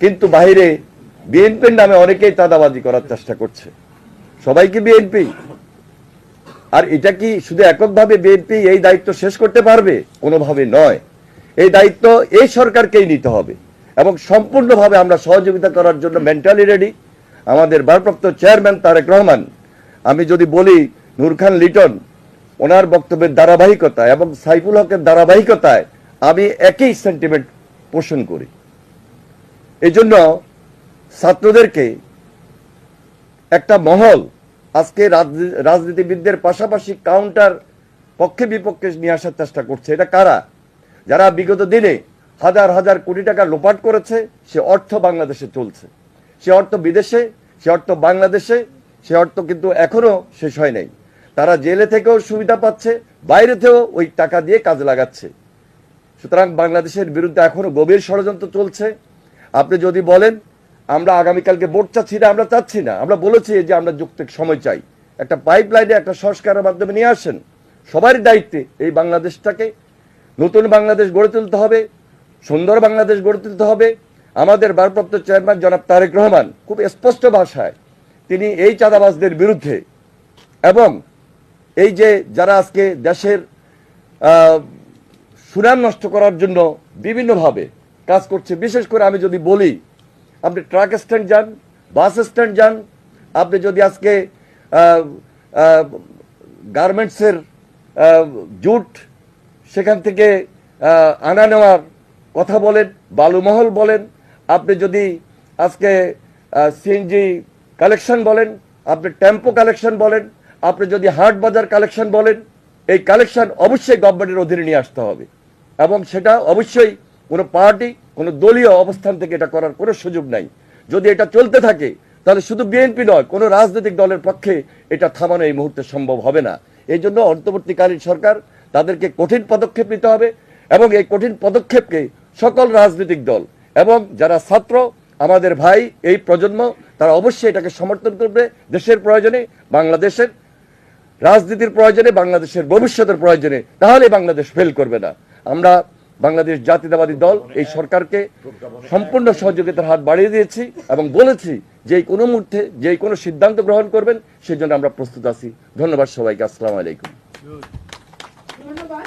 কিন্তু বাইরে বিএনপির নামে অনেকেই চাঁদাবাজি করার চেষ্টা করছে। সবাই কি বিএনপি আর এটা কি শুধু এককভাবে বিএনপি এই দায়িত্ব শেষ করতে পারবে? কোনোভাবে নয়। এই দায়িত্ব এই সরকারকেই নিতে হবে এবং সম্পূর্ণভাবে আমরা সহযোগিতা করার জন্য মেন্টালি রেডি আমাদের ভারপ্রাপ্ত চেয়ারম্যান তারেক রহমান, আমি যদি বলি নূর খান লিটন, ওনার বক্তব্যের ধারাবাহিকতা এবং সাইফুল হকের ধারাবাহিকতায় আমি একই সেন্টিমেন্ট পোষণ করি। এই জন্য ছাত্রদেরকে একটা মহল আজকে রাজনীতিবিদদের পাশাপাশি কাউন্টার পক্ষে বিপক্ষে নিয়ে আসার চেষ্টা করছে। এটা কারা? যারা বিগত দিনে হাজার হাজার কোটি টাকা লোপাট করেছে, সে অর্থ বাংলাদেশে চলছে। সে অর্থ বিদেশে, সে অর্থ বাংলাদেশে, সে অর্থ কিন্তু এখনও শেষ হয় নাই। তারা জেলে থেকেও সুবিধা পাচ্ছে, বাইরে থেকেও ওই টাকা দিয়ে কাজে লাগাচ্ছে। সুতরাং বাংলাদেশের বিরুদ্ধে এখনও গভীর ষড়যন্ত্র চলছে। আপনি যদি বলেন, আমরা আগামীকালকে ভোট চাচ্ছি না, আমরা চাচ্ছি না। আমরা বলেছি যে আমরা যুক্ত সময় চাই। একটা পাইপ লাইনে একটা সংস্কারের মাধ্যমে নিয়ে আসেন। সবারই দায়িত্বে এই বাংলাদেশটাকে। নতুন বাংলাদেশ গড়ে তুলতে হবে, সুন্দর বাংলাদেশ গড়ে তুলতে হবে। আমাদের ভারপ্রাপ্ত চেয়ারম্যান জনাব তারেক রহমান খুব স্পষ্ট ভাষায় তিনি এই চাঁদাবাজদের বিরুদ্ধে এবং এই যে যারা আজকে দেশের সুনাম নষ্ট করার জন্য বিভিন্নভাবে কাজ করছে। বিশেষ করে আমি যদি বলি, আপনি ট্রাক স্ট্যান্ড যান, বাস স্ট্যান্ড যান, আপনি যদি আজকে গার্মেন্টসের জুট সেখান থেকে আনা নেওয়ার কথা বলেন, বালুমহল বলেন, আপনি যদি আজকে সিএনজি কালেকশন বলেন, আপনি টেম্পো কালেকশন বলেন, আপনি যদি হাট বাজার কালেকশন বলেন, এই কালেকশন অবশ্যই গভর্নমেন্টের অধীনে নিয়ে আসতে হবে। এবং সেটা অবশ্যই কোনো পার্টি, কোনো দলীয় অবস্থান থেকে এটা করার কোনো সুযোগ নাই। যদি এটা চলতে থাকে, তাহলে শুধু বিএনপি নয়, কোনো রাজনৈতিক দলের পক্ষে এটা থামানো এই মুহূর্তে সম্ভব হবে না। এই জন্য অন্তর্বর্তীকালীন সরকার তাদেরকে কঠিন পদক্ষেপ নিতে হবে এবং এই কঠিন পদক্ষেপকে সকল রাজনৈতিক দল এবং যারা ছাত্র, আমাদের ভাই, এই প্রজন্ম, তারা অবশ্যই এটাকে সমর্থন করবে দেশের প্রয়োজনে, বাংলাদেশের রাজনীতির প্রয়োজনে, বাংলাদেশের ভবিষ্যতের প্রয়োজনে। তাহলে বাংলাদেশ ফেল করবে না। আমরা বাংলাদেশ জাতীয়তাবাদী দল এই সরকারকে সম্পূর্ণ সহযোগিতার হাত বাড়িয়ে দিয়েছি এবং বলেছি যে কোনো মুহূর্তে যে কোনো সিদ্ধান্ত গ্রহণ করবেন সেই জন্য আমরা প্রস্তুত আছি। ধন্যবাদ সবাইকে আসসালাম আলাইকুম। ধন্যবাদ